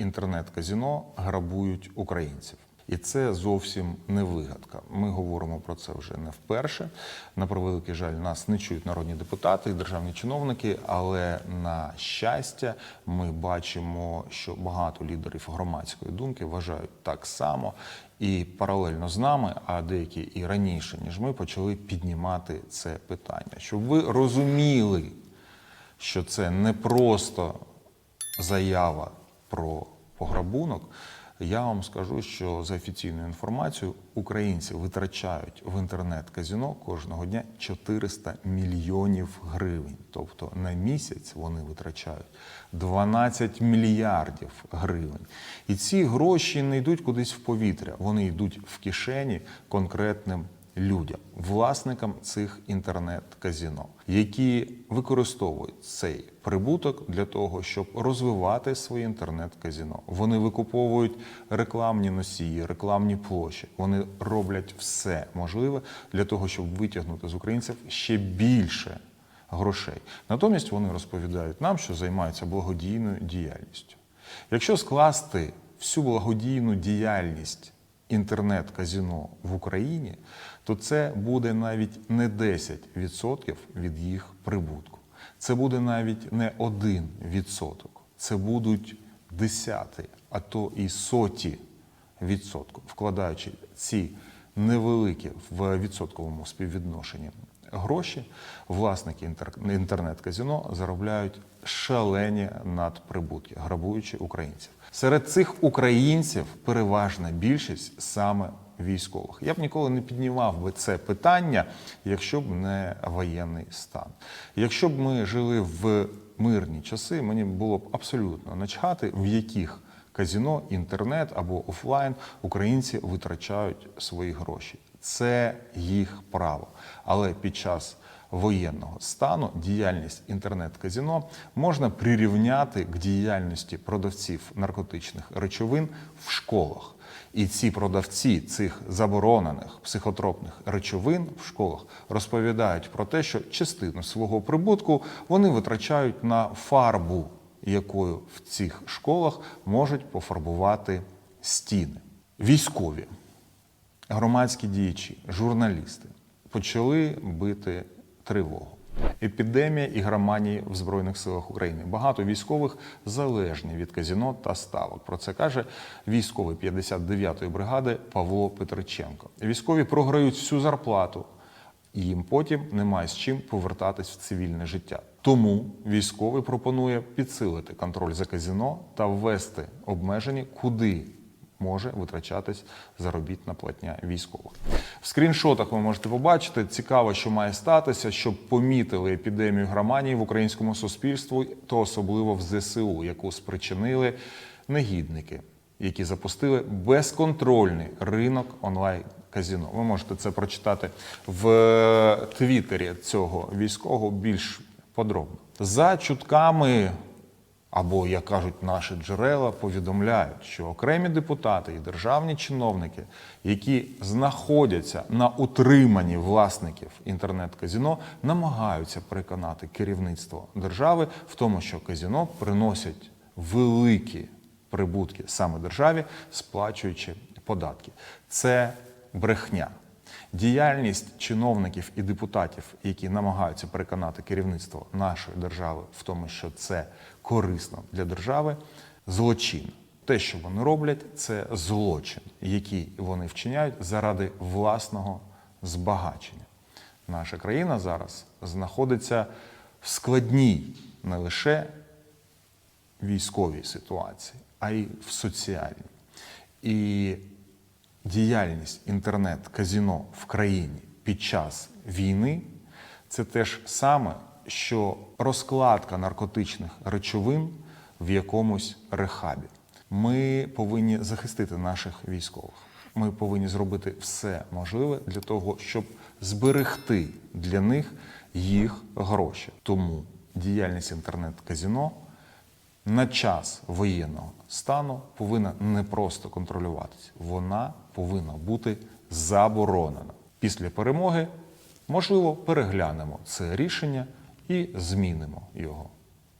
інтернет-казіно грабують українців. І це зовсім не вигадка. Ми говоримо про це вже не вперше. На превеликий жаль, нас не чують народні депутати і державні чиновники, але на щастя, ми бачимо, що багато лідерів громадської думки вважають так само. І паралельно з нами, а деякі і раніше, ніж ми, почали піднімати це питання, щоб ви розуміли, що це не просто заява про пограбунок. Я вам скажу, що за офіційною інформацією українці витрачають в інтернет-казино кожного дня 400 мільйонів гривень. Тобто на місяць вони витрачають 12 мільярдів гривень. І ці гроші не йдуть кудись в повітря, вони йдуть в кишені конкретним людям, власникам цих інтернет-казіно, які використовують цей прибуток для того, щоб розвивати своє інтернет-казіно. Вони викуповують рекламні носії, рекламні площі. Вони роблять все можливе для того, щоб витягнути з українців ще більше грошей. Натомість вони розповідають нам, що займаються благодійною діяльністю. Якщо скласти всю благодійну діяльність інтернет-казіно в Україні, то це буде навіть не 10% від їх прибутку. Це буде навіть не 1%. Це будуть десяти, а то і соті відсотку, вкладаючи ці невеликі в відсотковому співвідношенні гроші, власники інтернет-казіно заробляють шалені надприбутки, грабуючи українців. Серед цих українців переважна більшість саме військових. Я б ніколи не піднімав би це питання, якщо б не воєнний стан. Якщо б ми жили в мирні часи, мені було б абсолютно начхати, в яких казіно, інтернет або офлайн українці витрачають свої гроші. Це їх право. Але під час воєнного стану діяльність інтернет-казіно можна прирівняти к діяльності продавців наркотичних речовин в школах. І ці продавці цих заборонених психотропних речовин в школах розповідають про те, що частину свого прибутку вони витрачають на фарбу, якою в цих школах можуть пофарбувати стіни. Військові громадські діячі, журналісти почали бити тривогу. Епідемія ігроманії в Збройних силах України. Багато військових залежні від казіно та ставок. Про це каже військовий 59-ї бригади Павло Петриченко. Військові програють всю зарплату, і їм потім немає з чим повертатись в цивільне життя. Тому військовий пропонує підсилити контроль за казіно та ввести обмеження, куди може витрачатись заробітна платня військових. В скріншотах ви можете побачити цікаво, що має статися, щоб помітили епідемію громанії в українському суспільстві, то особливо в ЗСУ, яку спричинили негідники, які запустили безконтрольний ринок онлайн. Казіно. Ви можете це прочитати в твіттері цього військового більш подробно. За чутками або, як кажуть наші джерела, повідомляють, що окремі депутати і державні чиновники, які знаходяться на утриманні власників інтернет-казіно, намагаються переконати керівництво держави в тому, що казіно приносять великі прибутки саме державі, сплачуючи податки. Це брехня. Діяльність чиновників і депутатів, які намагаються переконати керівництво нашої держави в тому, що це корисно для держави, злочин. Те, що вони роблять, це злочин, який вони вчиняють заради власного збагачення. Наша країна зараз знаходиться в складній не лише військовій ситуації, а й в соціальній. І діяльність інтернет-казіно в країні під час війни це те ж саме, що розкладка наркотичних речовин в якомусь рехабі. Ми повинні захистити наших військових. Ми повинні зробити все можливе для того, щоб зберегти для них їх гроші. Тому діяльність інтернет-казіно на час воєнного стану повинна не просто контролюватися, вона повинна бути заборонена. Після перемоги, можливо, переглянемо це рішення і змінимо його.